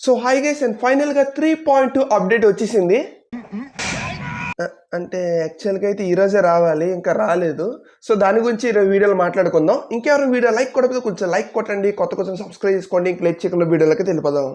So hi guys and ఫైనల్గా three point two update వచ్చేసింది. Uh, అంటే యాక్చువల్గా అయితే ఈరోజే రావాలి ఇంకా రాలేదు. సో దాని గురించి ఈరోజు వీడియోలో మాట్లాడుకుందాం. ఇంకెవరు వీడియో లైక్ కొట్టకపోతే కొంచెం లైక్ కొట్టండి కొత్త కొంచెం సబ్స్క్రైబ్ చేసుకోండి ఇంక లెట్ చికెన్ వీడియోలకి తెలిపదాం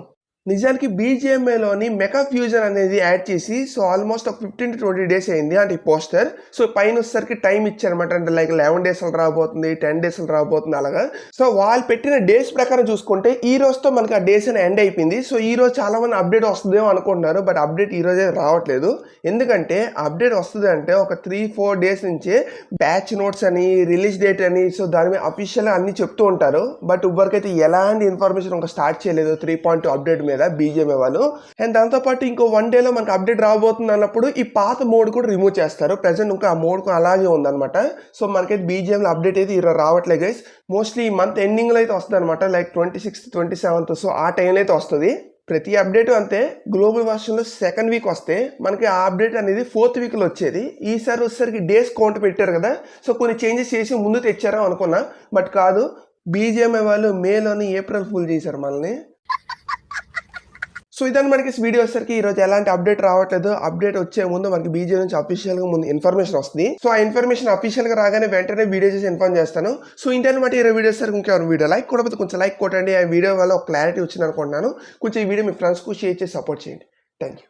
నిజానికి బీజిఎంఏలోని మెగా ఫ్యూజన్ అనేది యాడ్ చేసి సో ఆల్మోస్ట్ ఒక ఫిఫ్టీన్ టు ట్వంటీ డేస్ అయింది అంటే పోస్టర్ సో పైన వచ్చేసరికి టైం ఇచ్చారనమాట అంటే లైక్ లెవెన్ డేస్ రాబోతుంది టెన్ డేస్ రాబోతుంది అలాగా. సో వాళ్ళు పెట్టిన డేస్ ప్రకారం చూసుకుంటే ఈ రోజుతో మనకి ఆ డేస్ అని ఎండ్ అయిపోయింది. సో ఈ రోజు చాలా మంది అప్డేట్ వస్తుందేమో అనుకుంటున్నారు బట్ అప్డేట్ ఈ రోజే రావట్లేదు. ఎందుకంటే అప్డేట్ వస్తుంది అంటే ఒక త్రీ ఫోర్ డేస్ నుంచే బ్యాచ్ నోట్స్ అని రిలీజ్ డేట్ అని సో దాని మీద అఫీషియల్ అన్ని చెప్తూ ఉంటారు. బట్ ఇవ్వరికైతే ఎలాంటి ఇన్ఫర్మేషన్ ఒక స్టార్ట్ చేయలేదు త్రీ పాయింట్ అప్డేట్ మీద. బీజేఎంఏ వాళ్ళు. అండ్ దాంతోపాటు ఇంకో వన్ డేలో మనకి అప్డేట్ రాబోతుంది అన్నప్పుడు ఈ పాత మోడ్ కూడా రిమూవ్ చేస్తారు. ప్రజెంట్ ఇంకా ఆ మోడ్ కూడా అలాగే ఉందన్నమాట. సో మనకైతే బీజేఎంలో అప్డేట్ అయితే ఈరోజు రావట్లేదు గైస్ మోస్ట్లీ ఈ మంత్ ఎండింగ్లో అయితే వస్తుంది అనమాట like twenty sixth twenty seventh so ఆ టైంలో అయితే వస్తుంది. ప్రతి అప్డేట్ అంతే. గ్లోబల్ వర్షన్లో సెకండ్ వీక్ వస్తే మనకి ఆ అప్డేట్ అనేది ఫోర్త్ వీక్లో వచ్చేది. ఈసారి వచ్చేసరికి డేస్ కౌంట్ పెట్టారు కదా. సో కొన్ని చేంజెస్ చేసి ముందు తెచ్చారా అనుకున్నా. బట్ కాదు బీజేఎంఐ వాళ్ళు మేలోని ఏప్రిల్ ఫుల్ చేశారు మనల్ని. సో ఇదని మనకి వీడియో వచ్చేసరికి ఈ రోజు ఎలాంటి అప్డేట్ రావట్లేదు. అప్డేట్ వచ్చే ముందు మనకి బీజే నుంచి అఫీషియల్గా ముందు ఇన్ఫర్మేషన్ వస్తుంది. సో ఆ ఇన్ఫర్మేషన్ అఫీషియల్గా రాగానే వెంటనే వీడియో చేసి ఇన్ఫార్మ్ చేస్తాను. సో ఇంటర్నెట్ ఈ వీడియో సరికి ఇంకెవరు వీడియో లైక్ కూడా కొంచెం లైక్ కొట్టండి. ఆ వీడియో వల్ల ఒక క్లారిటీ వచ్చింది అనుకుంటున్నాను కొంచెం ఈ వీడియో మీ ఫ్రెండ్స్కు షేర్ చేసి సపోర్ట్ చేయండి. Thank you